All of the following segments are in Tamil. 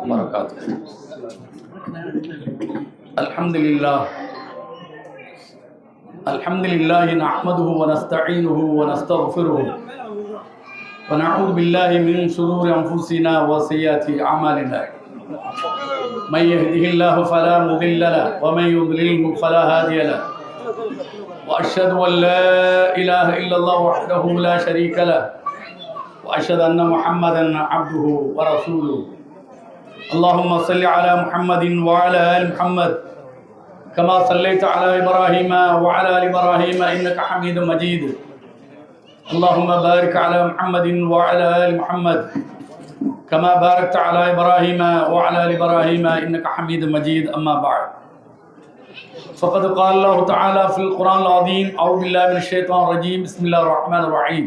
وبركاته. الحمد لله. الحمد لله نحمده ونستعينه ونستغفره. ونعوذ بالله من شرور أنفسنا وسيئات أعمالنا. من يهده الله فلا مضل له ومن يضلله فلا هادي له. وأشهد أن لا إله إلا الله وحده لا شريك له. وأشهد أن محمدا عبده ورسوله. اللهم صل على محمد وعلى آل محمد. كما صليت على إبراهيم وعلى آل إبراهيم إنك حميد مجيد. اللهم بارك على محمد وعلى آل محمد. كما باركت على إبراهيم وعلى آل إبراهيم إنك حميد مجيد. أما بعد. فقد قال الله تعالى في القرآن العظيم أعوذ بالله من الشيطان الرجيم. بسم الله الرحمن الرحيم.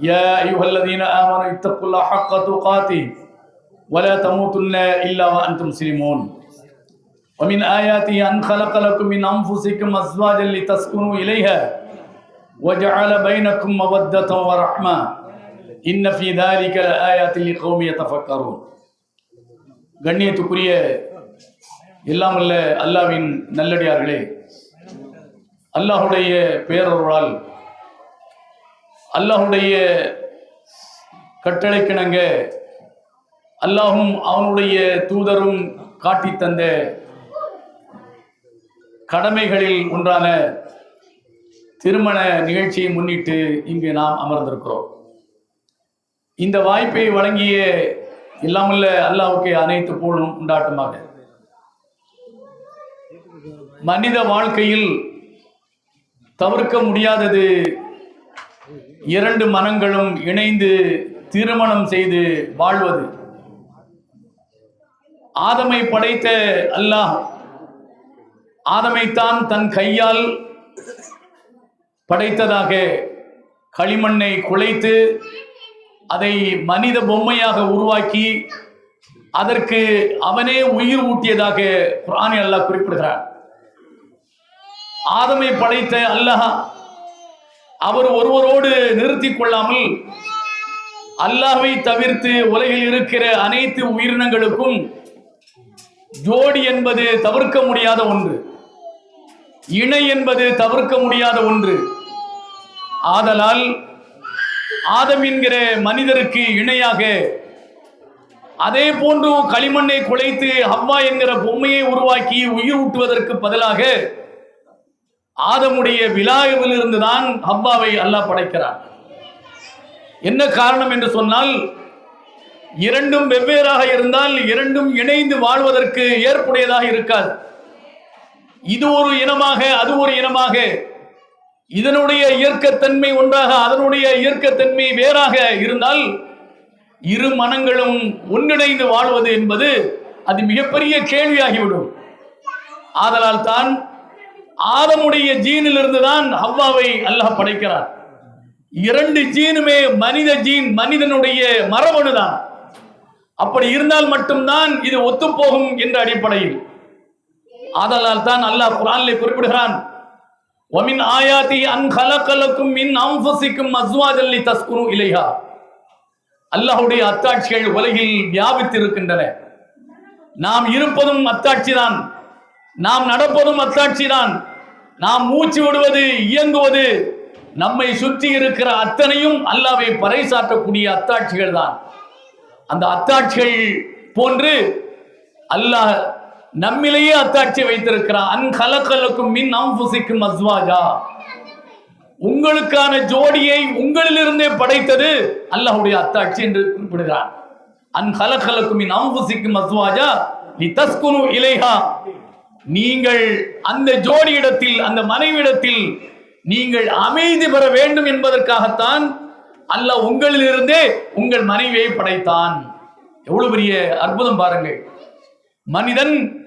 يا أيها الذين آمنوا اتقوا الله حق تقاته ولا تموتن إلا وأنتم مسلمون ومن آياته أن خلق لكم من أنفسكم أزواجا لتسكنوا إليها وجعل بينكم مودة ورحمة إن في ذلك لآيات لقوم يتفكرون கண்ணியத்துக்குரிய எல்லாம் அல்ல அல்லாவின் நல்லடியார்களே அல்லாஹுடைய பேரருளால் அல்லாஹுடைய கட்டளைக்கிணங்க. அல்லாஹும் அவனுடைய தூதரும் காட்டி தந்த கடமைகளில் ஒன்றான திருமண நிகழ்ச்சியை முன்னிட்டு இங்கு நாம் அமர்ந்திருக்கிறோம். இந்த வாய்ப்பை வழங்கிய இல்லாமல்ல அல்லாஹ்வுக்கு அனைத்து போலும் உண்டாட்டமாக. மனித வாழ்க்கையில் தவிர்க்க முடியாதது இரண்டு மனங்களும் இணைந்து திருமணம் செய்து வாழ்வது. ஆதமை படைத்த அல்லாஹ் ஆதமைத்தான் தன் கையால் படைத்ததாக களிமண்ணை குலைத்து அதை மனித பொம்மையாக உருவாக்கி அதற்கு அவனே உயிர் ஊட்டியதாக பிராணி அல்லாஹ் குறிப்பிடுகிறார் ஆதமை படைத்த அல்லாஹ் அவர் ஒருவரோடு நிறுத்தி கொள்ளாமல் அல்லாவை தவிர்த்து உலகில் இருக்கிற அனைத்து உயிரினங்களுக்கும் ஜோடி என்பது தவிர்க்க முடியாத ஒன்று. இணை என்பது தவிர்க்க முடியாத ஒன்று. ஆதலால் ஆதம் என்கிற மனிதருக்கு இணையாக அதே போன்று களிமண்ணை குலைத்து ஹவ்வா என்கிற பொம்மையை உருவாக்கி உயிர் ஊட்டுவதற்கு பதிலாக ஆதமுடைய விழாவில் இருந்துதான் ஹவ்வாவை அல்லாஹ் படைக்கிறார் என்ன காரணம் என்று சொன்னால் இரண்டும் வெவ்வேறாக இருந்தால் இரண்டும் இணைந்து வாழ்வதற்கு ஏற்புடையதாக இருக்காது. இது ஒரு இனமாக அது ஒரு இனமாக. இதனுடைய இயற்கத்தன்மை ஒன்றாக அதனுடைய இயற்கத்தன்மை வேறாக இருந்தால் இரு மனங்களும் ஒன்றிணைந்து வாழ்வது என்பது அது மிகப்பெரிய கேள்வியாகிவிடும். ஆதலால் தான் ஆதமுடைய ஜீனிலிருந்து தான் ஹவ்வாவை அல்லாஹ் படைக்கிறார் இரண்டு ஜீனுமே மனித ஜீன் மனிதனுடைய மரபணு தான் அப்படி இருந்தால் மட்டும்தான் இது ஒத்துப்போகும் என்ற அடிப்படையில். ஆதலால் தான் அல்லாஹ் குரானிலே குறிப்பிடுகிறான் ஒமின் ஆயாதி அன் கலக்கலக்கும் மின் அம்பசிக்கும் அஸ்வாஜல்லி தஸ்குரு இலைஹா. அல்லாஹுடைய அத்தாட்சிகள் உலகில் வியாபித்து இருக்கின்றன நாம் இருப்பதும் அத்தாட்சி தான் நாம் நடப்பதும் அத்தாட்சி தான் நாம் மூச்சு விடுவது இயங்குவது நம்மை சுற்றி இருக்கிற அத்தனையும் அல்லாவை பறைசாற்றக்கூடிய அத்தாட்சிகள் தான். அந்த அத்தாட்சிகள் போன்று அல்லாஹ் நம்மிலேயே அத்தாட்சி வைத்திருக்கிறான். அன் மின் அம்புசிக்கும் அஸ்வாஜா. உங்களுக்கான ஜோடியை உங்களிலிருந்தே படைத்தது அல்லாஹ்வுடைய அத்தாட்சி என்று குறிப்பிடுகிறான். அன் கலக்கலுக்கும் மின் அம்புசிக்கும் அஸ்வாஜா நீ தஸ்குனு இலைஹா. நீங்கள் அந்த ஜோடியிடத்தில் அந்த மனைவிடத்தில் நீங்கள் அமைதி பெற வேண்டும் என்பதற்காகத்தான் அல்ல உங்களிலிருந்தே உங்கள் மனைவியை படைத்தான். எவ்வளவு பெரிய அற்புதம் பாருங்கள். மனிதன்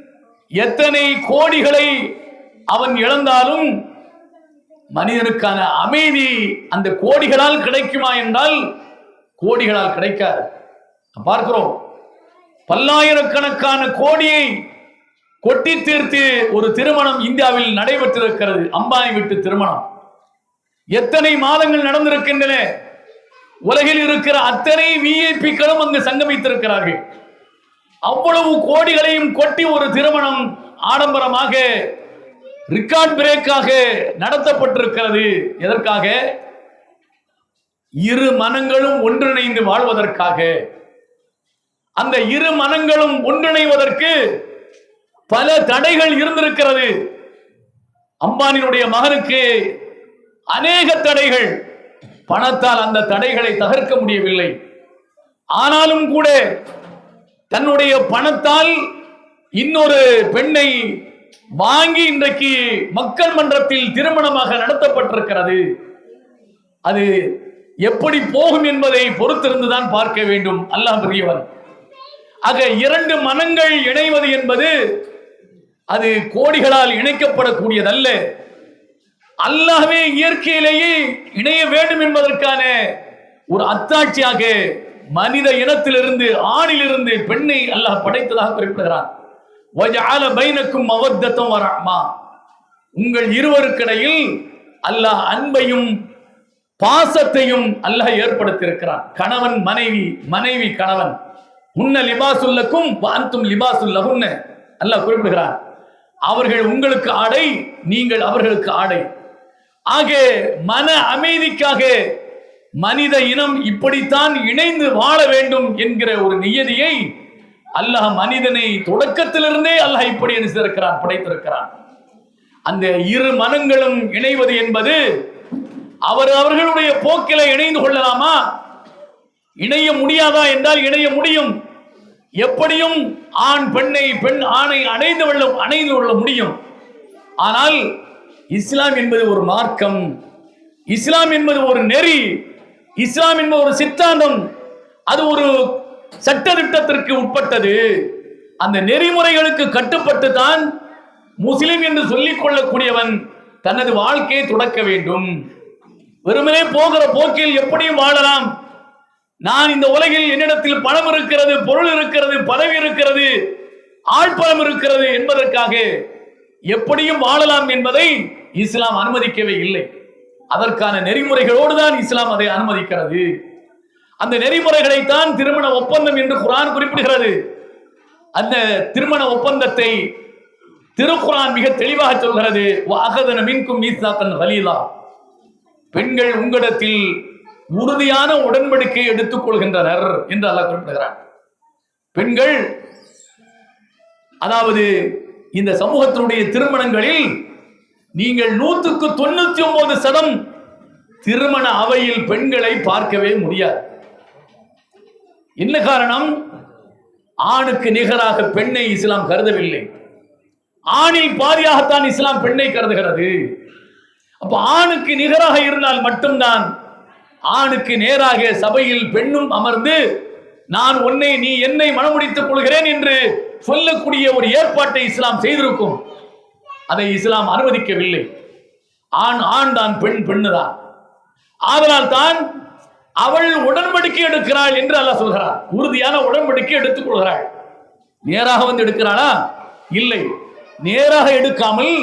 எத்தனை கோடிகளை அவன் இழந்தாலும் மனிதனுக்கான அமைதி அந்த கோடிகளால் கிடைக்குமா என்றால் கோடிகளால் கிடைக்காது. பார்க்கிறோம். பல்லாயிரக்கணக்கான கோடியை கொட்டி தீர்த்து ஒரு திருமணம் இந்தியாவில் நடைபெற்றிருக்கிறது. அம்பானி வீட்டு திருமணம். எத்தனை மாதங்கள் நடந்திருக்கின்றன? உலகில் இருக்கிற அத்தனை விஐபிக்களும் அங்கு சங்கமித்திருக்கிறார்கள். அவ்வளவு கோடிகளையும் கொட்டி ஒரு திருமணம் ஆடம்பரமாக ரிக்கார்ட் பிரேக்காக நடத்தப்பட்டிருக்கிறது. எதற்காக? இரு மனங்களும் ஒன்றிணைந்து வாழ்வதற்காக. அந்த இரு மனங்களும் ஒன்றிணைவதற்கு பல தடைகள் இருந்திருக்கிறது. அம்பானியினுடைய மகனுக்கு அநேக தடைகள். பணத்தால் அந்த தடைகளை தகர்க்க முடியவில்லை. ஆனாலும் கூட தன்னுடைய பணத்தால் இன்னொரு பெண்ணை வாங்கி இன்றைக்கு மக்கள் மன்றத்தில் திருமணமாக நடத்தப்பட்டிருக்கிறது. அது எப்படி போகும் என்பதை பொறுத்திருந்துதான் பார்க்க வேண்டும். அல்லாஹ் பெரியவன் ஆக இரண்டு மனங்கள் இணைவது என்பது அது கோடிகளால் இணைக்கப்படக்கூடியதல்ல. அல்லாவே இயற்கையிலேயே இணைய வேண்டும் என்பதற்கான ஒரு அத்தாட்சியாக மனித இனத்திலிருந்து ஆணிலிருந்து பெண்ணை அல்லாஹ் படைத்ததாக குறிப்பிடுகிறார் வஜஅல பைனக்கும் மவத்தத்தும் வராமா உங்கள் இருவருக்கிடையில் அல்லாஹ் அன்பையும் பாசத்தையும் அல்லாஹ் ஏற்படுத்தியிருக்கிறான். கணவன் மனைவி மனைவி கணவன். உன்ன லிபாசுல்லக்கும் வாந்தும் லிபாசுல்லகுன்ன. அல்லாஹ் குறிப்பிடுகிறான். அவர்கள் உங்களுக்கு ஆடை நீங்கள் அவர்களுக்கு ஆடை. ஆக மன அமைதிக்காக மனித இனம் இப்படித்தான் இணைந்து வாழ வேண்டும் என்கிற ஒரு நியதியை அல்லாஹ் மனிதனை தொடக்கத்திலிருந்தே அல்லாஹ் இப்படி என்ன படைத்திருக்கிறான். அந்த இரு மனங்களும் இணைவது என்பது அவர் அவர்களுடைய போக்கில இணைந்து கொள்ளலாமா? இணைய முடியாதா என்றால் இணைய முடியும். எப்படியும் ஆண் பெண்ணை பெண் ஆணை அணைந்து கொள்ள அணைந்து கொள்ள முடியும். ஆனால் இஸ்லாம் என்பது ஒரு மார்க்கம். இஸ்லாம் என்பது ஒரு நெறி. இஸ்லாம் என்பது ஒரு சித்தாந்தம். அது ஒரு சட்டத்திட்டத்திற்கு உட்பட்டது. அந்த நெறிமுறைகளுக்கு கட்டுப்பட்டு தான் முஸ்லிம் என்று சொல்லிக் கொள்ளக்கூடியவன் தனது வாழ்க்கையை தொடக்க வேண்டும். வெறுமனே போகிற போக்கில் எப்படியும் வாழலாம். நான் இந்த உலகில் என்னிடத்தில் பணம் இருக்கிறது பொருள் இருக்கிறது பதவி இருக்கிறது ஆழ்பலம் இருக்கிறது என்பதற்காக எப்படியும் வாழலாம் என்பதை இஸ்லாம் அனுமதிக்கவே இல்லை. அதற்கான நெறிமுறைகளோடு தான் இஸ்லாம் அதை அனுமதிக்கிறது. அந்த நெறிமுறைகளைத்தான் திருமண ஒப்பந்தம் என்று குரான் குறிப்பிடுகிறது. அந்த திருமண ஒப்பந்தத்தை திருக்குரான் மிக தெளிவாக சொல்கிறது. அகதன மின்கும் மீசாத்தன் வலீலா. பெண்கள் உங்களிடத்தில் உறுதியான உடன்படிக்கையை எடுத்துக் கொள்கின்றனர் என்று அல்லாஹ் குறிப்பிடுகிறார் பெண்கள் அதாவது இந்த சமூகத்தினுடைய திருமணங்களில் நீங்கள் நூற்றுக்கு தொண்ணூத்தி ஒன்பது சதம் திருமண அவையில் பெண்களை பார்க்கவே முடியாது. என்ன காரணம்? ஆணுக்கு நிகராக பெண்ணை இஸ்லாம் கருதவில்லை. ஆணில் பாதியாகத்தான் இஸ்லாம் பெண்ணை கருதுகிறது. அப்ப ஆணுக்கு நிகராக இருந்தால் மட்டும்தான் ஆணுக்கு நேராக சபையில் பெண்ணும் அமர்ந்து நான் உன்னை நீ என்னை மனமுடித்துக் கொள்கிறேன் என்று சொல்லக்கூடிய ஒரு ஏற்பாட்டை இஸ்லாம் செய்திருக்கும். அதை இஸ்லாம் அனுமதிக்கவில்லை. ஆண் ஆண் தான் பெண் பெண்ணுதான் ஆதலால் தான் அவள் உடன்படிக்கை எடுக்கிறாள் என்று அல்லாஹ் சொல்கிறார் உறுதியான உடன்படிக்கை எடுத்துக் கொள்கிறாள். நேராக வந்து எடுக்கிறாளா? இல்லை. நேராக எடுக்காமல்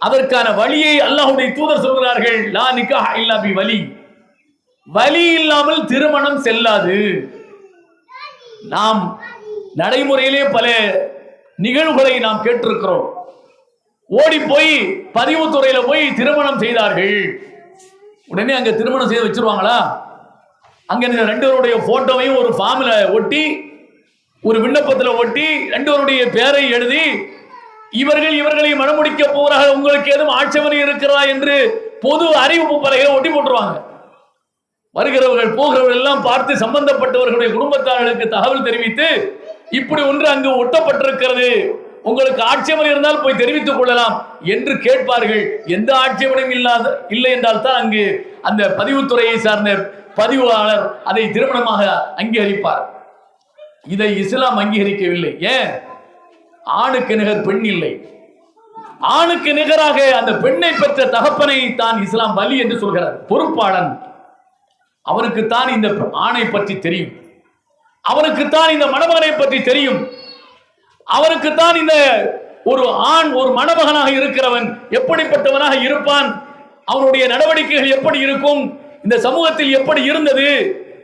அதற்கான வழியை அல்லாஹுடைய தூதர் சொல்கிறார்கள் லா நிக்கா இல்லா பி வலி. வலி இல்லாமல் திருமணம் செல்லாது. நாம் நடைமுறையிலே பல நிகழ்வுகளை நாம் கேட்டிருக்கிறோம். ஓடி போய் பதிவுத்துறையில போய் திருமணம் செய்தார்கள். உடனே அங்க திருமணம் செய்து வச்சிருவாங்களா? அங்க ரெண்டு பேருடைய போட்டோவையும் ஒரு ஃபார்ம்ல ஒட்டி ஒரு விண்ணப்பத்தில் ஒட்டி ரெண்டு பேருடைய பேரை எழுதி இவர்கள் இவர்களை மனமுடிக்க போகிறார்கள் உங்களுக்கு ஏதும் ஆட்சேபனை இருக்கிறதா என்று பொது அறிவிப்பு பலகை ஒட்டி போட்டுருவாங்க. வருகிறவர்கள் போகிறவர்கள் எல்லாம் பார்த்து சம்பந்தப்பட்டவர்களுடைய குடும்பத்தார்களுக்கு தகவல் தெரிவித்து இப்படி ஒன்று அங்கு ஒட்டப்பட்டிருக்கிறது. உங்களுக்கு ஆட்சேபனை இருந்தால் போய் தெரிவித்துக் கொள்ளலாம் என்று கேட்பார்கள். எந்த ஆட்சேபனையும் இல்லாத இல்லை என்றால் தான் அங்கு அந்த பதிவுத்துறையை சார்ந்த பதிவாளர் அதை திருமணமாக அங்கீகரிப்பார். இதை இஸ்லாம் அங்கீகரிக்கவில்லை. ஏன்? ஆணுக்கு நிகர் பெண் இல்லை. ஆணுக்கு நிகராக அந்த பெண்ணை பெற்ற தகப்பனை தான் இஸ்லாம் வலி என்று சொல்கிறார். பொறுப்பாளன். அவருக்குத்தான் இந்த ஆணை பற்றி தெரியும். அவனுக்குத்தான் இந்த மணமகனை பற்றி தெரியும். அவருக்குத்தான் இந்த ஒரு ஆண் ஒரு மணமகனாக இருக்கிறவன் எப்படிப்பட்டவனாக இருப்பான்? அவனுடைய நடவடிக்கைகள் எப்படி இருக்கும்? இந்த சமூகத்தில் எப்படி இருந்தது?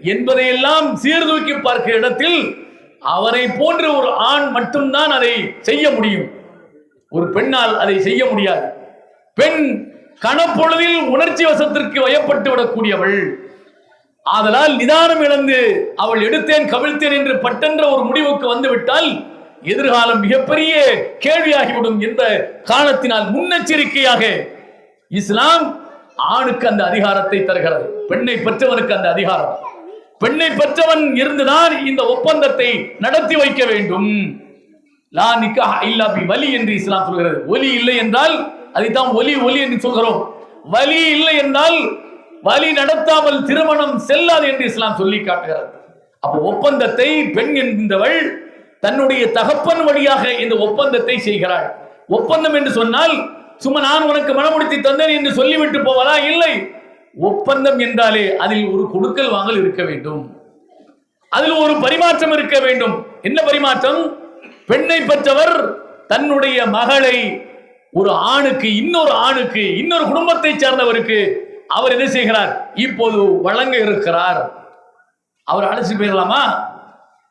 என்பதையெல்லாம் சீர்தூக்கி பார்க்கிற இடத்தில் அவரை போன்ற ஒரு ஆண் மட்டும்தான் அதை செய்ய முடியும். ஒரு பெண்ணால் அதை செய்ய முடியாது. பெண் கணப்பொழுதில் உணர்ச்சி வசத்திற்கு வயப்பட்டு விடக்கூடியவள். ஆதலால் நிதானம் இழந்து அவள் எடுத்தேன் கவிழ்த்தேன் என்று பட்டென்ற ஒரு முடிவுக்கு வந்துவிட்டால் எதிர்காலம் மிகப்பெரிய கேள்வியாகிவிடும் என்ற காரணத்தினால் முன்னெச்சரிக்கையாக இஸ்லாம் ஆணுக்கு அந்த அதிகாரத்தை தருகிறது பெண்ணை பெற்றவனுக்கு அந்த அதிகாரம். பெண்ணை பெற்றவன் இருந்துதான் இந்த ஒப்பந்தத்தை நடத்தி வைக்க வேண்டும். லா நிக்கா இல்லா பி வலி என்று இஸ்லாம் சொல்கிறது. ஒலி இல்லை என்றால் அதைத்தான் ஒலி ஒலி என்று சொல்கிறோம். வலி இல்லை என்றால் வழி நடத்தாமல் திருமணம் செல்லாது என்று இஸ்லாம் சொல்லி காட்டுகிறது. அப்போ ஒப்பந்தத்தை பெண் என்கின்றவள் தன்னுடைய தகப்பன் வழியாக இந்த ஒப்பந்தத்தை செய்கிறாள். ஒப்பந்தம் என்று சொன்னால் சும்மா நான் உனக்கு மனமுடித்து தந்தேன் என்று சொல்லிவிட்டு போவதா? இல்லை. ஒப்பந்தம் என்றாலே அதில் ஒரு கொடுக்கல் வாங்கல் இருக்க வேண்டும். அதில் ஒரு பரிமாற்றம் இருக்க வேண்டும். என்ன பரிமாற்றம்? பெண்ணை பெற்றவர் தன்னுடைய மகளை ஒரு ஆணுக்கு இன்னொரு ஆணுக்கு இன்னொரு குடும்பத்தை சேர்ந்தவருக்கு அவர் என்ன செய்கிறார்? இப்போது வழங்க இருக்கிறார். அவர் அழைச்சி போயிடலாமா?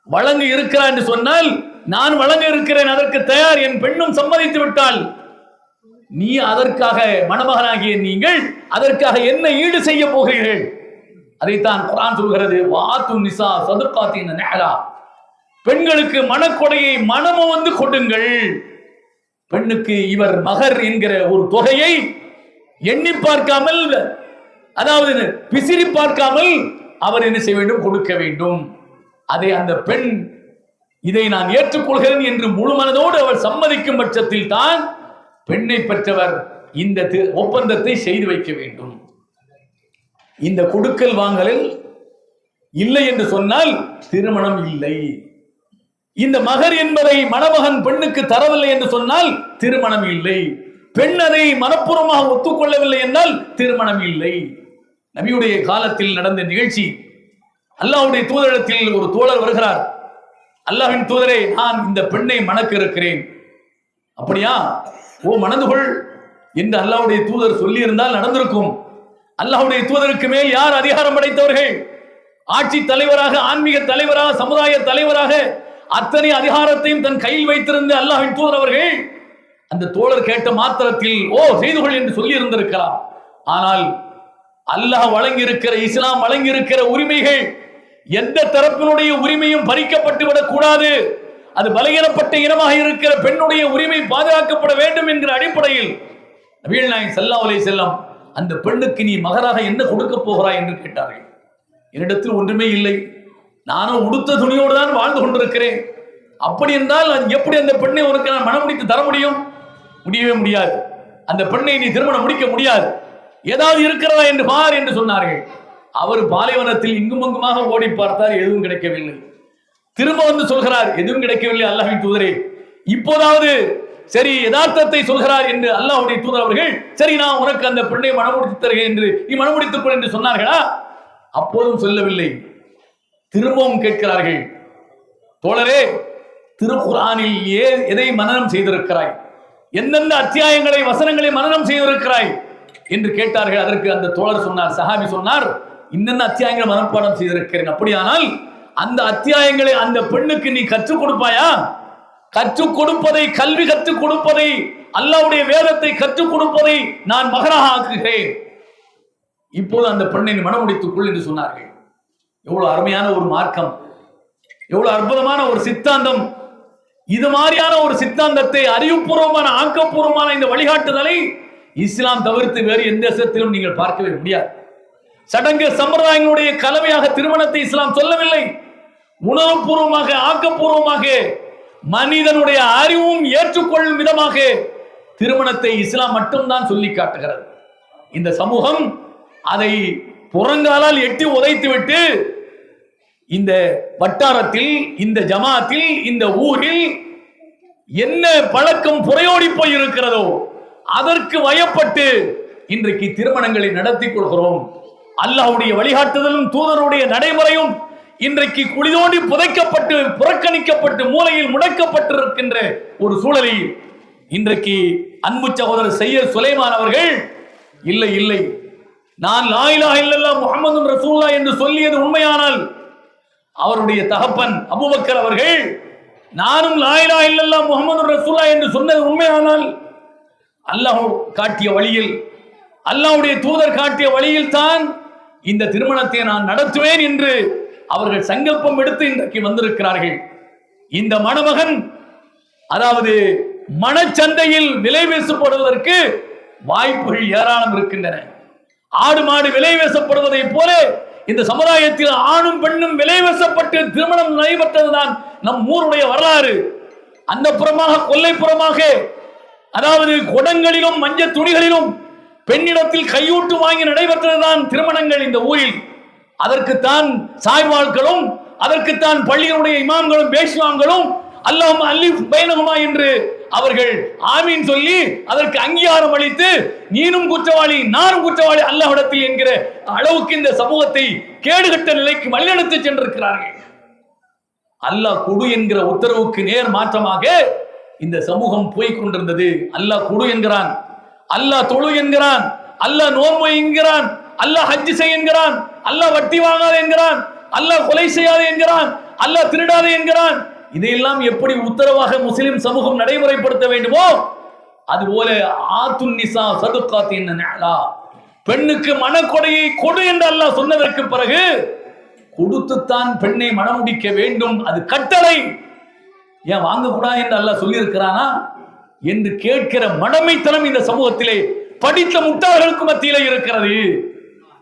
வழங்க இருக்கிறார் என்று சொன்னால் நான் வழங்க இருக்கிறேன் அதற்கு தயார். என் பெண்ணும் சம்மதித்து விட்டால் நீ அதற்காக மணமகனாகிய நீங்கள் அதற்காக என்ன ஈடு செய்ய போகிறீர்கள்? அதைத்தான் குரான் சொல்கிறது வாத்து நிசா சதுர்காத்தின் நேரா பெண்களுக்கு மனக்கொடையை மனமும் வந்து கொடுங்கள். பெண்ணுக்கு இவர் மகர் என்கிற ஒரு தொகையை எண்ணி பார்க்காமல் அதாவது பிசிறி பார்க்காமல் அவர் என்ன செய்ய வேண்டும்? கொடுக்க வேண்டும். அதை அந்த பெண் இதை நான் ஏற்றுக்கொள்கிறேன் என்று முழு மனதோடு அவர் சம்மதிக்கும் பட்சத்தில் தான் பெண்ணை பெற்றவர் இந்த ஒப்பந்தத்தை செய்து வைக்க வேண்டும். இந்த கொடுக்கல் வாங்கலில் இல்லை என்று சொன்னால் திருமணம் இல்லை. இந்த மகர் என்பதை மணமகன் பெண்ணுக்கு தரவில்லை என்று சொன்னால் திருமணம் இல்லை. பெண் அதை மனப்பூர்வமாக ஒத்துக்கொள்ளவில்லை என்றால் திருமணம் இல்லை. நபியுடைய காலத்தில் நடந்த நிகழ்ச்சி. அல்லாவுடைய தூதரிடத்தில் ஒரு தோழர் வருகிறார். அல்லாவின் தூதரே நான் இந்த பெண்ணை மணக்க இருக்கிறேன். அப்படியா? ஓ மணந்து கொள் என்று அல்லாவுடைய தூதர் சொல்லி இருந்தால் நடந்திருக்கும். அல்லாவுடைய தூதருக்கு மேல் யார் அதிகாரம் படைத்தவர்கள்? ஆட்சி தலைவராக ஆன்மீக தலைவராக சமுதாய தலைவராக அத்தனை அதிகாரத்தையும் தன் கையில் வைத்திருந்த அல்லாஹ்வின் தூதர் அவர்கள் அந்த தோழர் கேட்ட மாத்திரத்தில் ஓ செய்து கொள் என்று சொல்லி இருந்திருக்கலாம் ஆனால் அல்லாஹ் வழங்கியிருக்கிற இஸ்லாம் வழங்கியிருக்கிற உரிமைகள் எந்த தரப்பினுடைய உரிமையும் பறிக்கப்பட்டு விடக்கூடாது. அது பலகீனப்பட்ட இனமாக இருக்கிற பெண்ணுடைய உரிமை பாதுகாக்கப்பட வேண்டும் என்கிற அடிப்படையில் நபிகள் நாயன் ஸல்லல்லாஹு அலைஹி செல்லம் அந்த பெண்ணுக்கு நீ மகராக என்ன கொடுக்க போகிறாய் என்று கேட்டார்கள். என்னிடத்தில் ஒன்றுமே இல்லை. நானும் உடுத்த துணியோடு தான் வாழ்ந்து கொண்டிருக்கிறேன். அப்படி என்றால் எப்படி அந்த பெண்ணை உனக்கு நான் மனம் முடித்து தர முடியும்? முடியவே முடியாது. அந்த பெண்ணை நீ திருமணம் முடிக்க முடியாது. ஏதாவது இருக்கிறதா என்று பார் என்று சொன்னார்கள். அவர் பாலைவனத்தில் இங்கும் அங்குமாக ஓடி பார்த்தார் எதுவும் கிடைக்கவில்லை. திரும்ப வந்து சொல்கிறார் எதுவும் கிடைக்கவில்லை அல்லாஹின் தூதரே. இப்போதாவது சரி யதார்த்தத்தை சொல்கிறார் என்று அல்லாஹுடைய தூதர் அவர்கள் சரி நான் உனக்கு அந்த பெண்ணை மனமுடித்து தருகிறேன் என்று நீ மனமுடித்துக் கொள் என்று சொன்னார்களா? அப்போதும் சொல்லவில்லை. திரும்பவும் கேட்கிறார்கள் தோழரே திருக்குரானில் ஏ எதை மனனம் செய்திருக்கிறாய்? எந்தெந்த அத்தியாயங்களை வசனங்களை மனனம் செய்திருக்கிறாய்? என்று கேட்டார்கள் அதற்கு அந்த தோழர் சொன்னார் சஹாபி சொன்னார் இன்னென்ன அத்தியாயங்களை மனப்பாடம் செய்திருக்கிறேன்? அப்படியானால் அந்த அத்தியாயங்களை அந்த பெண்ணுக்கு நீ கற்றுக் கொடுப்பாயா? கற்றுக் கொடுப்பதை கல்வி கற்றுக் கொடுப்பதை அல்லாவுடைய வேதத்தை கற்றுக் கொடுப்பதை நான் மகராக ஆக்குகிறேன். இப்போது அந்த பெண்ணை மனம் மனமுடித்துக் என்று சொன்னார்கள். எவ்வளவு அருமையான ஒரு மார்க்கம். எவ்வளவு அற்புதமான ஒரு சித்தாந்தம். இது மாதிரியான ஒரு சித்தாந்தத்தை அறிவுபூர்வமான ஆக்கப்பூர்வமான இந்த வழிகாட்டுதலை இஸ்லாம் தவிர்த்து வேறு எந்த தேசத்திலும் நீங்கள் பார்க்கவே முடியாது. சடங்கு சம்பிரதாயங்களுடைய கலவையாக திருமணத்தை இஸ்லாம் சொல்லவில்லை. உணர்வுபூர்வமாக ஆக்கப்பூர்வமாக மனிதனுடைய அறிவும் ஏற்றுக்கொள்ளும் விதமாக திருமணத்தை இஸ்லாம் மட்டும்தான் சொல்லி காட்டுகிறது. இந்த சமூகம் அதை புறங்காலால் எட்டி உதைத்துவிட்டு இந்த வட்டாரத்தில் இந்த ஜமாத்தில் இந்த ஊரில் என்ன பழக்கம் புறையோடி போய் இருக்கிறதோ அதற்கு வயப்பட்டு இன்றைக்கு திருமணங்களை நடத்தி கொள்கிறோம். அல்லாவுடைய வழிகாட்டுதலும் தூதருடைய நடைமுறையும் இன்றைக்கு குளிதோண்டி புதைக்கப்பட்டு புறக்கணிக்கப்பட்டு மூலையில் முடக்கப்பட்டிருக்கின்ற ஒரு சூழலில் இன்றைக்கு அன்பு சகோதரர் செய்ய சுலைமான் அவர்கள் இல்லை இல்லை. நான் லாயிலா இல்லல்லா முகமது ரசூல்லா என்று சொல்லியது உண்மையானால் அவருடைய தகப்பன் அபுபக்கர் அவர்கள் நானும் லாயிலா இல்லல்லா முகமது ரசூல்லா என்று சொன்னது உண்மையானால் அல்லாஹ் காட்டிய வழியில் அல்லாஹ்வுடைய தூதர் காட்டிய வழியில் தான் இந்த திருமணத்தை நான் நடத்துவேன் என்று அவர்கள் சங்கல்பம் எடுத்து இன்றைக்கு வந்திருக்கிறார்கள். இந்த மணமகன் அதாவது மனச்சந்தையில் விலை பேசப்படுவதற்கு வாய்ப்புகள் ஏராளம் இருக்கின்றன. ஆடு மாடு விலை பேசப்படுவதை போல இந்த சமுதாயத்தில் ஆணும் பெண்ணும் விலை பேசப்பட்டு திருமணம் நடைபெற்றதுதான் நம் ஊருடைய வரலாறு. அந்த புறமாக கொல்லைப்புறமாக அதாவது குடங்களிலும் மஞ்சள் துணிகளிலும் பெண்ணிடத்தில் கையூட்டு வாங்கி நடைபெற்றதுதான் திருமணங்கள் இந்த ஊரில். அதற்குத்தான் சாய்வாள்களும் அதற்குத்தான் பள்ளியினுடைய இமாம்களும் பேசுவாங்களும் அல்லாஹ் அல்லிஃப் பைனகுமா என்று அவர்கள் ஆமீன் சொல்லி அதற்கு அங்கீகாரம் அளித்து நீனும் குற்றவாளி நானும் குற்றவாளி அல்லாஹிடத்தில் என்கிற அளவுக்கு இந்த சமூகத்தை கேடுகட்ட நிலைக்கு வழிநடத்தி சென்றிருக்கிறார்கள். அல்லாஹ் கொடு என்கிற உத்தரவுக்கு நேர் மாற்றமாக இந்த சமூகம் போய்கொண்டிருந்தது அல்லாஹ் கொடு என்கிறான். அல்லாஹ் தொழு என்கிறான். அல்லாஹ் நோன்பு என்கிறான். அல்லாஹ் ஹஜ்ஜி செய் என்கிறான். அல்லாஹ் வட்டி வாங்காது என்கிறான். அல்லாஹ் கொலை செய்யாது என்கிறான். அல்லாஹ் திருடாது என்கிறான். இதையெல்லாம் எப்படி உத்தரவாக முஸ்லிம் சமூகம் நடைமுறைப்படுத்த வேண்டுமோ? அதுபோல ஆத்துன் நிசா சதுக்காத்தின் பெண்ணுக்கு மனக்கொடையை கொடு என்று அல்லாஹ் சொன்னதற்கு பிறகு கொடுத்துத்தான் பெண்ணை மணமுடிக்க வேண்டும். அது கட்டளை. ஏன் வாங்கக்கூடாது என்று அல்ல சொல்லியிருக்கிறானா? என்று கேட்கிற மடமைத்தனம் இந்த சமூகத்திலே படித்த முட்டாள்களுக்கு மத்தியிலே இருக்கிறது.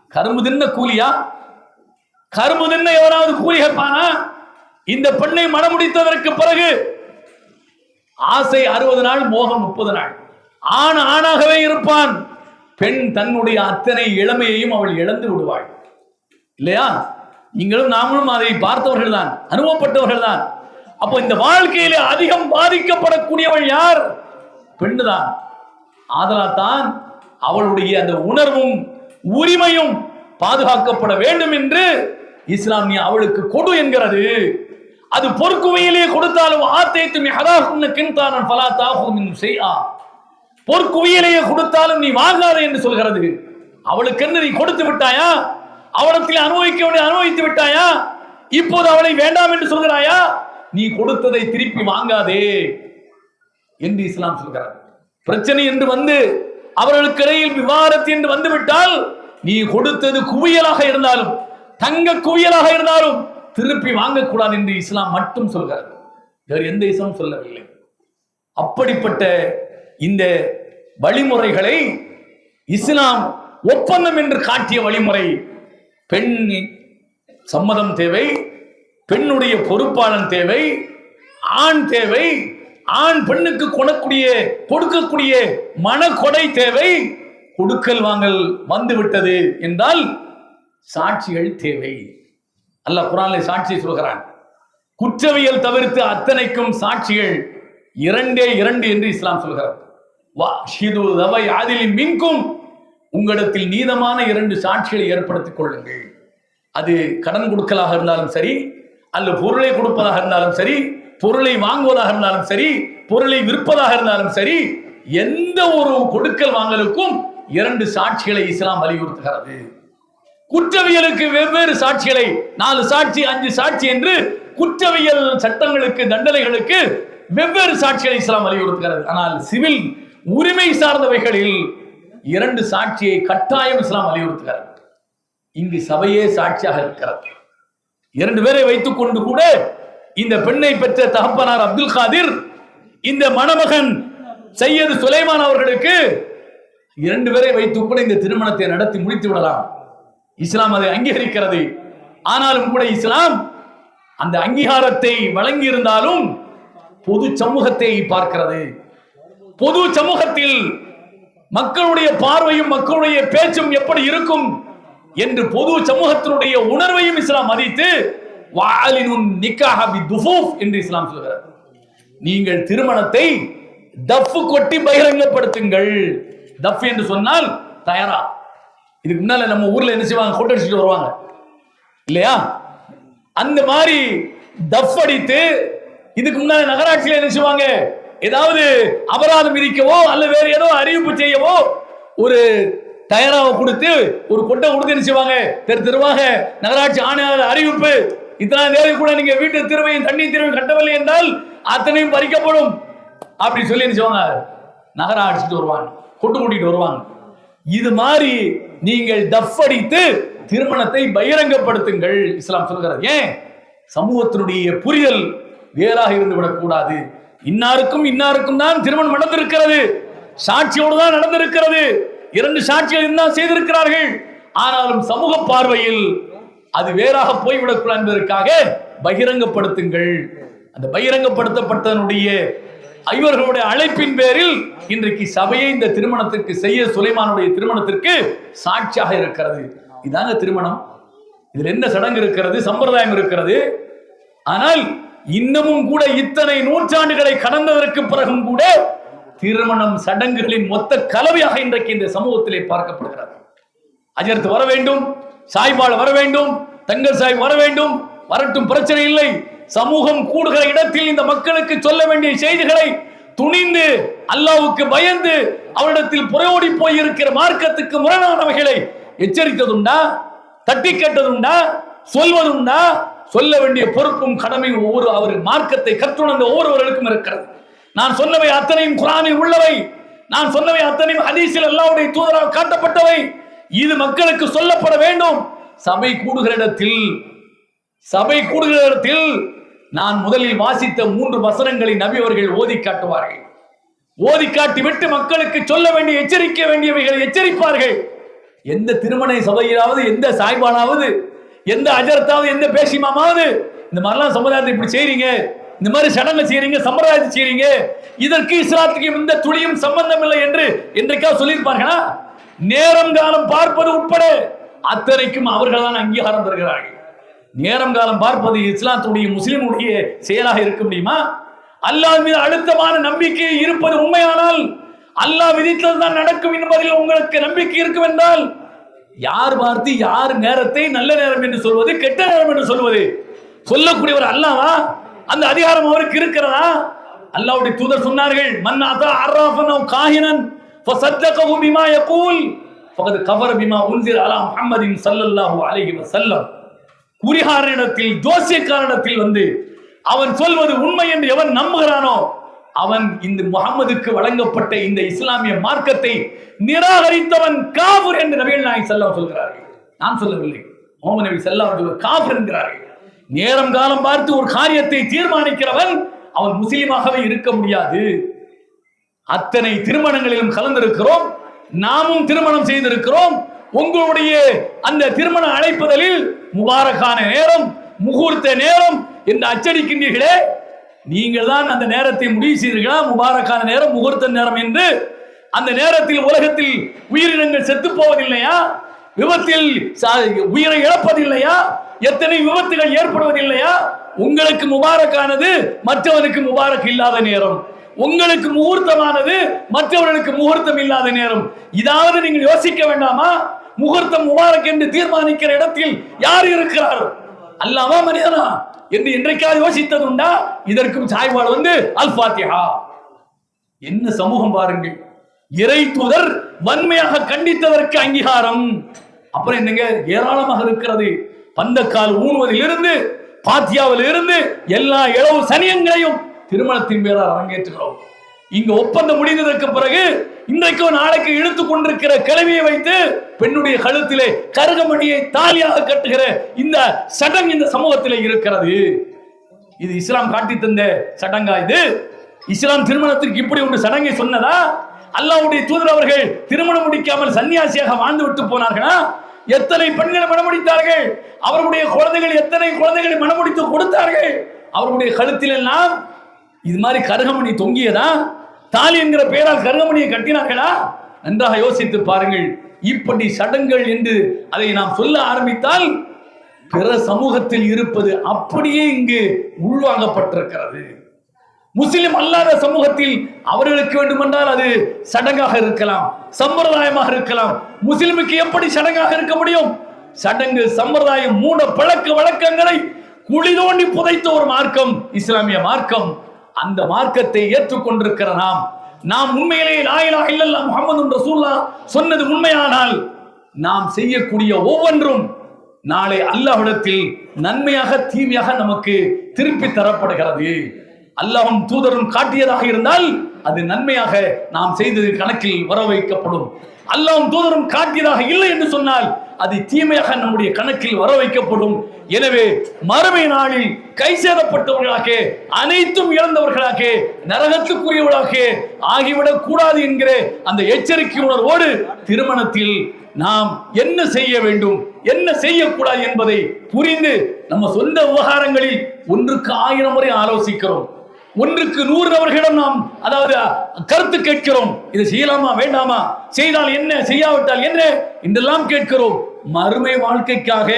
கரும்பு தின்ன கூலியா? கரும்பு தின்ன எவராவது கூலி கேட்பானா? இந்த பெண்ணை மணமுடித்ததற்கு பிறகு ஆசை அறுபது நாள் மோகம் முப்பது நாள். ஆண் ஆணாகவே இருப்பான். பெண் தன்னுடைய அத்தனை இளமையையும் அவள் இழந்து விடுவாள். இல்லையா? நீங்களும் நாமளும் அதை பார்த்தவர்கள் தான் அனுபவப்பட்டவர்கள் தான் அப்போ இந்த வாழ்க்கையில அதிகம் பாதிக்கப்படக்கூடியவள் யார்? பெண்ணு தான் அவளுடைய அந்த உணர்வும் உரிமையும் பாதுகாக்கப்பட வேண்டும் என்று இஸ்லாம் நீ அவளுக்கு கொடு என்கிறது. அது பொற்குவையிலே கொடுத்தாலும் ஆத்தேத்து ஹதாகுன்ன கின்தானன் பலா தாகும் செய்யா பொற்குவியலையே கொடுத்தாலும் நீ வாங்காத என்று சொல்கிறது. அவளுக்கு என்ன நீ கொடுத்து விட்டாயா? அவளத்தில் அனுபவிக்க வேண்டிய அனுபவித்து விட்டாயா? இப்போது அவளை வேண்டாம் என்று சொல்கிறாயா? நீ கொடுத்ததை திருப்பி வாங்காதே என்று இஸ்லாம் சொல்கிறார். பிரச்சனை என்று வந்து அவர்களுக்கு இடையில் விவாதத்து என்று வந்துவிட்டால் நீ கொடுத்தது குவியலாக இருந்தாலும் தங்க குவியலாக இருந்தாலும் திருப்பி வாங்கக்கூடாது என்று இஸ்லாம் மட்டும் சொல்கிறார். வேறு எந்த இஸ்லாம் சொல்லவில்லை. அப்படிப்பட்ட இந்த வழிமுறைகளை இஸ்லாம் ஒப்பந்தம் என்று காட்டிய வழிமுறை பெண் சம்மதம் தேவை பெண்ணுடைய பொறுப்பாளன் தேவை ஆண் தேவை ஆண் பெண்ணுக்கு கொணக்கூடிய கொடுக்கக்கூடிய மனக்கொடை தேவை கொடுக்கல் வாங்கல் வந்துவிட்டது என்றால் சாட்சிகள் தேவை. அல்ல குரான்ல சாட்சி சொல்கிறான். குற்றவியல் தவிர்த்து அத்தனைக்கும் சாட்சிகள் இரண்டே இரண்டு என்று இஸ்லாம் சொல்கிறார் வா ஆதிலின் மின்கும் உங்களிடத்தில் நீதமான இரண்டு சாட்சிகளை ஏற்படுத்திக் கொள்ளுங்கள். அது கடன் கொடுக்கலாக இருந்தாலும் சரி அல்ல பொருளை கொடுப்பதாக இருந்தாலும் சரி பொருளை வாங்குவதாக இருந்தாலும் சரி பொருளை விற்பதாக இருந்தாலும் சரி எந்த ஒரு கொடுக்கல் வாங்கலுக்கும் இரண்டு சாட்சிகளை இஸ்லாம் வலியுறுத்துகிறது. குற்றவியலுக்கு வெவ்வேறு சாட்சிகளை நாலு சாட்சி அஞ்சு சாட்சி என்று குற்றவியல் சட்டங்களுக்கு தண்டனைகளுக்கு வெவ்வேறு சாட்சிகளை இஸ்லாம் வலியுறுத்துகிறது. ஆனால் சிவில் உரிமை சார்ந்தவைகளில் இரண்டு சாட்சியை கட்டாயம் இஸ்லாம் வலியுறுத்துகிறது. இங்கு சபையே சாட்சியாக இருக்கிறது. இரண்டு பேரை வைத்துக் கொண்டு கூட இந்த பெண்ணை பெற்ற தகப்பனார் அப்துல் காதிர் இந்த மணமகன் சையது சுலைமான் அவர்களுக்கு இரண்டு பேரை வைத்துக் கூட இந்த திருமணத்தை நடத்தி முடித்து விடலாம். இஸ்லாம் அதை அங்கீகரிக்கிறது. ஆனாலும் கூட இஸ்லாம் அந்த அங்கீகாரத்தை வழங்கி இருந்தாலும் பொது சமூகத்தை பார்க்கிறது. பொது சமூகத்தில் மக்களுடைய பார்வையும் மக்களுடைய பேச்சும் எப்படி இருக்கும்? என்று பொது சமூகத்தினுடைய உணர்வையும் இஸ்லாம் மதித்து துஃபூஃப் என்று இஸ்லாம் சொல்கிறார். நீங்கள் திருமணத்தை தப்பு கொட்டி பகிரங்கப்படுத்துங்கள். தப் என்று சொன்னால் தயாரா. இதுக்கு முன்னால நம்ம ஊர்ல என்ன செய்வாங்க? கொட்டடிச்சுட்டு வருவாங்க. இல்லையா? அந்த மாதிரி தப் அடித்து இதுக்கு முன்னால நகராட்சியில என்ன செய்வாங்க? ஏதாவது அபராதம் விதிக்கவோ அல்ல வேற ஏதோ அறிவிப்பு செய்யவோ ஒரு தயாராக கொடுத்து ஒரு கொட்டை கொடுத்து என்ன செய்வாங்க தெரு தெருவாக நகராட்சி ஆணையாளர் அறிவிப்பு. இத்தனை தேதி கூட நீங்க வீட்டு திருவையும் தண்ணி திருவையும் கட்டவில்லை என்றால் அத்தனையும் பறிக்கப்படும். அப்படி சொல்லி என்ன செய்வாங்க நகரம் அடிச்சுட்டு வருவாங்க. கொட்டு கூட்டிட்டு வருவாங்க. இது மாதிரி நீங்கள் டஃப்படித்து திருமணத்தை பகிரங்கப்படுத்துங்கள் இஸ்லாம் சொல்கிறது ஏன்? சமூகத்தினுடைய புரிதல் வேறாக இருந்து விடக்கூடாது இன்னாருக்கும் இன்னாருக்கும் தான் திருமணம் நடந்திருக்கிறது. சாட்சியோடு தான் நடந்திருக்கிறது. இரண்டு சாட்சிகள் தான் செய்திருக்கிறார்கள். ஆனாலும் சமூக பார்வையில் அது வேறாக போய்விடக்கூடாது என்பதற்காக பகிரங்கப்படுத்துங்கள். அந்த பகிரங்கப்படுத்தப்பட்டதனுடைய ஐவர்களுடைய அழைப்பின் பேரில் இன்றைக்கு சபையை இந்த திருமணத்திற்கு செய்ய சுலைமானுடைய திருமணத்திற்கு சாட்சியாக இருக்கிறது. இதாங்க திருமணம். இதில் என்ன சடங்கு இருக்கிறது? சம்பிரதாயம் இருக்கிறது. ஆனால் இன்னமும் கூட இத்தனை நூற்றாண்டுகளை கடந்ததற்கு பிறகும் கூட திருமணம் சடங்குகளின் மொத்த கலவையாக இன்றைக்கு இந்த சமூகத்திலே பார்க்கப்படுகிறது. அஜர்த்து வர வேண்டும் சாய்பால் வர வேண்டும் தங்கர் சாய் வர வேண்டும் வரட்டும் பிரச்சனை இல்லை. சமூகம் கூடுகிற இடத்தில் இந்த மக்களுக்கு சொல்ல வேண்டிய செய்திகளை துணிந்து அல்லாவுக்கு பயந்து அவரிடத்தில் புறையோடி போய் இருக்கிற மார்க்கத்துக்கு முரணானவைகளை எச்சரித்ததுண்டா? தட்டி கேட்டதுண்டா? சொல்வதுண்டா? சொல்ல வேண்டிய பொறுப்பும் கடமையும் ஒவ்வொரு அவர் மார்க்கத்தை கற்றுணர்ந்த ஒவ்வொருவர்களுக்கும் இருக்கிறது. நான் சொன்னவை அத்தனையும் குரானில் உள்ளவை. நான் சொன்னவை அத்தனையும் ஹதீஸில் அல்லாவுடைய தூதரால் காட்டப்பட்டவை. இது மக்களுக்கு சொல்லப்பட வேண்டும். சபை கூடுகிற இடத்தில் சபை கூடுகிற இடத்தில் நான் முதலில் வாசித்த மூன்று வசனங்களை நபி அவர்கள் ஓதி காட்டுவார்கள். ஓதி காட்டி விட்டு மக்களுக்கு சொல்ல வேண்டிய எச்சரிக்க வேண்டியவைகளை எச்சரிப்பார்கள். எந்த திருமண சபையிலாவது எந்த சாய்பானாவது எந்த அஜரத்தாவது எந்த பேசிமாமாவது இந்த மாதிரிலாம் சமுதாயத்தை இப்படி செய்றீங்க. இந்த மாதிரி சடங்கு செய்யறீங்க சம்பிரதாயத்தை செய்யறீங்க இதற்கு இஸ்லாத்துக்கு இந்த துளியும் சம்பந்தம் இல்லை என்று என்றைக்கா சொல்லியிருப்பார்களா? நேரம் காலம் பார்ப்பது உட்பட அத்தனைக்கும் அவர்கள் தான் அங்கீகாரம் தருகிறார்கள். நேரம் காலம் பார்ப்பது இஸ்லாத்துடைய முஸ்லிமுடைய செயலாக இருக்க முடியுமா? அல்லாஹ் மீது அழுத்தமான நம்பிக்கை இருப்பது உண்மையானால் அல்லாஹ் விதித்தது தான் நடக்கும் என்பதில் உங்களுக்கு நம்பிக்கை இருக்கும் என்றால் யார் பார்த்து யார் நேரத்தை நல்ல நேரம் என்று சொல்வது கெட்ட நேரம் என்று சொல்வது? சொல்லக்கூடியவர் அல்லாவா அந்த அதிகாரம் அவருக்கு இருக்கிறதா? அல்லாவுடைய தூதர் சொன்னார்கள் மன்னாதா அர்ராஃபன் அவ் காஹினன் ஃபசத்தகஹு பிமா யகூல். ஃபகத் கஃபர பிமா உன்சிர அலா முஹம்மதின் ஸல்லல்லாஹு அலைஹி வஸல்லம். குறிகாரனிடத்தில் ஜோசியக்காரனிடத்தில் வந்து அவன் சொல்வது உண்மை என்று எவன் நம்புகிறானோ அவன் இந்த முகமதுக்கு வழங்கப்பட்ட இந்த இஸ்லாமிய மார்க்கத்தை நிராகரித்தவன் காபூர் என்று நபிகள் நாயகம் செல்லம் சொல்கிறார்கள். நான் சொல்லவில்லை. முகமது நபி செல்லம் காபூர் என்கிறார்கள். நேரம் காலம் பார்த்து ஒரு காரியத்தை தீர்மானிக்கிறவன் அவன் முஸ்லீமாகவே இருக்க முடியாது. அத்தனை திருமணங்களிலும் கலந்திருக்கிறோம். நாமும் திருமணம் செய்திருக்கிறோம். உங்களுடைய அந்த திருமண அழைப்புதலில் முபாரக்கான நேரம் முகூர்த்த நேரம் என்று அச்சடிக்கின்றீர்களே. நீங்கள் தான் அந்த நேரத்தை முடிவு செய்தீர்களா? முபாரக்கான நேரம் முகூர்த்த நேரம் என்று. அந்த நேரத்தில் உலகத்தில் உயிரினங்கள் செத்து போவதில்லையா? விபத்தில் சா- உயிரை இழப்பதில்லையா? எத்தனை விபத்துகள் ஏற்படுவதில்லையா? உங்களுக்கு முபாரக்கானது மற்றவனுக்கு முபாரக் இல்லாத நேரம். உங்களுக்கு முகூர்த்தமானது மற்றவர்களுக்கு முகூர்த்தம் இல்லாத நேரம். இதாவது நீங்கள் யோசிக்க வேண்டாமா? முகூர்த்தம் முபாரக் என்று தீர்மானிக்கிற இடத்தில் யார் இருக்கிறார்? அல்லாமா மனிதனா? என்று என்றைக்காவது யோசித்ததுண்டா இதற்கும் சாய்பாடு வந்து அல் பாத்தியா என்ன சமூகம் பாருங்கள். இறை தூதர் வன்மையாக கண்டித்ததற்கு அங்கீகாரம். அப்புறம் என்னங்க? ஏராளமாக இருக்கிறது. பந்தக்கால் ஊனுவதிலிருந்து பாத்தியாவில் இருந்து எல்லா இளவு சனியங்களையும் திருமணத்தின் பேரால் அரங்கேற்றுகிறோம். இங்க ஒப்பந்தம் முடிந்ததற்கு பிறகு இன்றைக்கோ நாளைக்கு இழுத்து கொண்டிருக்கிற கிழவியை வைத்து பெண்ணுடைய கழுத்திலே கருகமணியை தாலியாக கட்டுகிற இந்த சடங்கு இந்த சமூகத்திலே இருக்கிறது. இது இஸ்லாம் காட்டி தந்த சடங்கா இது? இஸ்லாம் திருமணத்திற்கு இப்படி ஒரு சடங்கை சொன்னதா? அல்லாவுடைய தூதர் அவர்கள் திருமணம் முடிக்காமல் சன்னியாசியாக வாழ்ந்து விட்டு போனார்களா? எத்தனை பெண்களை மணமுடித்தார்கள் அவர்களுடைய குழந்தைகள் எத்தனை குழந்தைகளை மணமுடித்து கொடுத்தார்கள்? அவர்களுடைய கழுத்தில் எல்லாம் இது மாதிரி கருகமணி தொங்கியதா? தாலி என்கிற பெயரால் கருகமணியை கட்டினார்களா? நன்றாக யோசித்து பாருங்கள். இப்படி சடங்குகள் என்று அதை நாம் சொல்ல ஆரம்பித்தால் பிற சமூகத்தில் இருப்பது அப்படியே இங்கு உள்வாங்கப்பட்டிருக்கிறது. முஸ்லிம் அல்லாத சமூகத்தில் அவர்களுக்கு வேண்டுமென்றால் அது சடங்காக இருக்கலாம் சம்பிரதாயமாக இருக்கலாம். முஸ்லிமுக்கு எப்படி சடங்காக இருக்க முடியும்? சடங்கு சம்பிரதாயம் மூட பழக்க வழக்கங்களை குழி தோண்டி புதைத்த ஒரு மார்க்கம் இஸ்லாமிய மார்க்கம். அந்த மார்க்கத்தை ஏற்றுக்கொண்டிருக்கிற நாம் நாம் உண்மையிலேயே லாயிலா இல்லல்லா முகமது ரசூல்லா சொன்னது உண்மையானால் நாம் செய்யக்கூடிய ஒவ்வொன்றும் நாளை அல்லாஹிடத்தில் நன்மையாக தீமையாக நமக்கு திருப்பி தரப்படுகிறது. அல்லாஹும் தூதரும் காட்டியதாக இருந்தால் அது நன்மையாக நாம் செய்தது கணக்கில் வர வைக்கப்படும் அல்லாஹும் தூதரும் காட்டியதாக இல்லை என்று சொன்னால் அது தீமையாக நம்முடைய கணக்கில் வர வைக்கப்படும் எனவே மறுமை நாளில் கை சேதப்பட்டவர்களாக அனைத்தும் இழந்தவர்களாக நரகத்துக்குரியவர்களாக ஆகிவிடக் கூடாது என்கிற அந்த எச்சரிக்கை உணர்வோடு திருமணத்தில் நாம் என்ன செய்ய வேண்டும் என்ன செய்யக்கூடாது என்பதை புரிந்து நம்ம சொந்த விவகாரங்களில் ஒன்றுக்கு ஆயிரம் முறை ஆலோசிக்கிறோம். ஒன்றுக்கு நூறு நபர்களிடம் நாம் அதாவது கருத்து கேட்கிறோம். இதை செய்யலாமா வேண்டாமா? செய்தால் என்ன செய்யாவிட்டால் என்ன? என்றெல்லாம் கேட்கிறோம். மறுமை வாழ்க்கைக்காக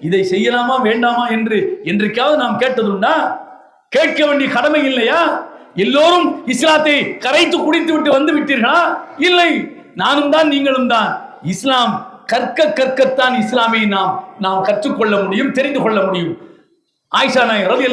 இதை செய்யலாமா வேண்டாமா என்று என்றைக்காவது நாம் கேட்டதுண்டா கேட்க வேண்டிய கடமை இல்லையா? எல்லோரும் இஸ்லாத்தை கரைத்து குடித்து விட்டு வந்து விட்டீர்களா? இல்லை. நானும் தான் நீங்களும் தான். இஸ்லாம் கற்க கற்கத்தான் இஸ்லாமை நாம் நாம் கற்றுக்கொள்ள முடியும் தெரிந்து கொள்ள முடியும். ஆயிஷா நாயர் ரதி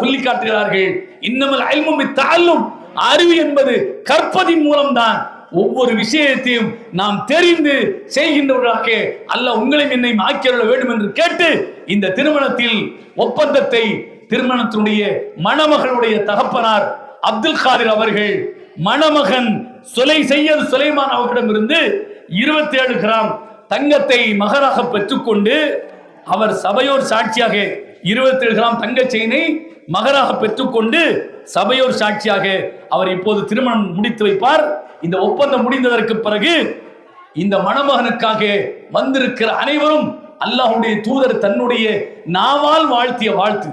சொல்லி காட்டுகிறார்கள் இன்னமல் அல்மும் தாழ்லும் அறிவு என்பது கற்பதின் மூலம்தான். ஒவ்வொரு விஷயத்தையும் நாம் தெரிந்து செய்கின்றவர்களாக அல்ல உங்களையும் என்னையும் ஆக்கியருள வேண்டும் என்று கேட்டு இந்த திருமணத்தில் ஒப்பந்தத்தை திருமணத்தினுடைய மணமகளுடைய தகப்பனார் அப்துல் காதிர் அவர்கள் மணமகன் சுலை செய்யது சுலைமான் அவர்களிடமிருந்து இருபத்தி ஏழு கிராம் தங்கத்தை மகராக பெற்றுக்கொண்டு அவர் சபையோர் சாட்சியாக இருபத்தி ஏழு கிராம் தங்க செயினை மகராக பெற்றுக்கொண்டு சபையோர் சாட்சியாக அவர் இப்போது திருமணம் முடித்து வைப்பார். இந்த ஒப்பந்தம் முடிந்ததற்கு பிறகு இந்த மணமகனுக்காக வந்திருக்கிற அனைவரும் அல்லாஹுடைய தூதர் தன்னுடைய நாவால் வாழ்த்திய வாழ்த்து.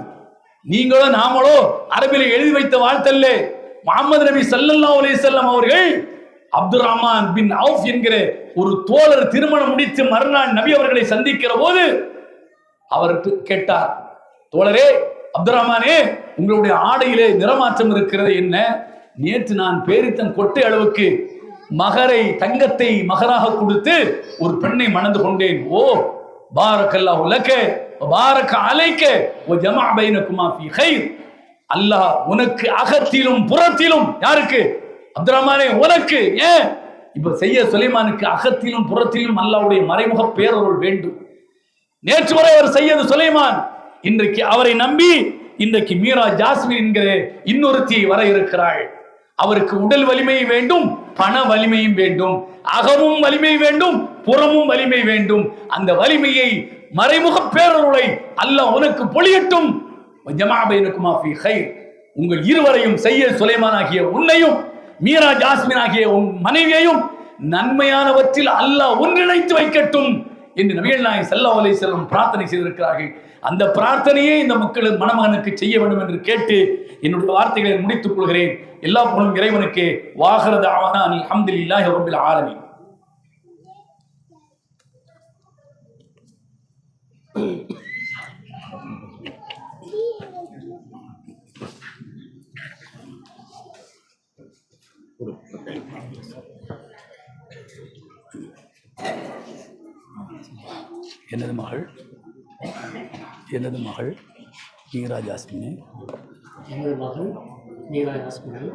நீங்களோ நாமளோ அரபில் எழுதி வைத்த வாழ்த்தல்ல. முகமது நபி ஸல்லல்லாஹு அலைஹி அவர்கள் அப்துல் ரஹ்மான் பின் அவுஃப் என்கிற ஒரு தோழர் திருமணம் முடித்து மறுநாள் நபி அவர்களை சந்திக்கிற போது அவர் கேட்டார். தோழரே அப்துல் ரஹ்மானே உங்களுடைய ஆடையிலே நிறமாற்றம் இருக்கிறது என்ன? நேற்று நான் பேரித்தன் கொட்டை அளவுக்கு மகரை தங்கத்தை மகராக கொடுத்து ஒரு பெண்ணை மணந்து கொண்டேன். ஓ பாரக்கல்லா உலக்க பாரக்க அலைக்க ஓ ஜமா பைனகுமா ஃபீ கைர். அல்லாஹ் உனக்கு அகத்திலும் புறத்திலும் யாருக்கு? அப்துல் ரஹ்மானே உனக்கு. ஏன்? இப்ப செய்ய சுலைமானுக்கு அகத்திலும் புறத்திலும் அல்லாவுடைய மறைமுக பேரருள் வேண்டும். நேற்று வரை அவர் செய்யது சுலைமான். இன்றைக்கு அவரை நம்பி இன்றைக்கு மீரா ஜாஸ்மின் என்கிற இன்னொருத்தியை வர இருக்கிறாள். அவருக்கு உடல் வலிமை வேண்டும் பண வலிமையும் வேண்டும் அகமும் வலிமை வேண்டும் புறமும் வலிமை வேண்டும். அந்த வலிமையை மறைமுக பேரருளை அல்லாஹ் உனக்கு பொழியட்டும். ஜமா உங்கள் இருவரையும் செய்ய சுலைமான் ஆகிய உன்னையும் மீரா ஜாஸ்மின் ஆகிய உன் மனைவியையும் நன்மையானவற்றில் அல்லாஹ் ஒன்றிணைத்து வைக்கட்டும். என்று நபிகள் நாயகம் ஸல்லல்லாஹு அலைஹி வஸல்லம் பிரார்த்தனை செய்திருக்கிறார்கள் அந்த பிரார்த்தனையை இந்த மக்கள் மணமகனுக்கு செய்ய வேண்டும் என்று கேட்டு என்னுடைய வார்த்தைகளை முடித்துக் கொள்கிறேன் எல்லா புகழும் இறைவனுக்கு வாகரத அவனா அல்ஹம்துலில்லாஹி ரப்பில் ஆலமீன் எனது மகள் எனது மகள் மீரா ஜாஸ்மினே எனது மகள் மீரா யாஸ்மின்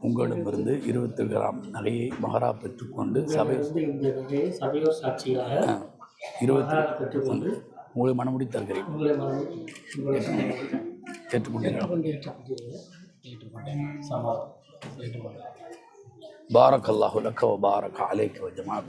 உங்களிடமிருந்து இருபத்தி கிராம் நகையை மகரா பெற்றுக்கொண்டு சபை வந்து இந்த நகையை சபையோர் சாட்சியாக இருபத்தி பெற்றுக்கொண்டு உங்களை மனமுடி தருகிறேன். ஏற்றுக்கொண்டீர்கள். பாரக் அல்லாஹு லக்க பாரக் அலைக்க ஜமா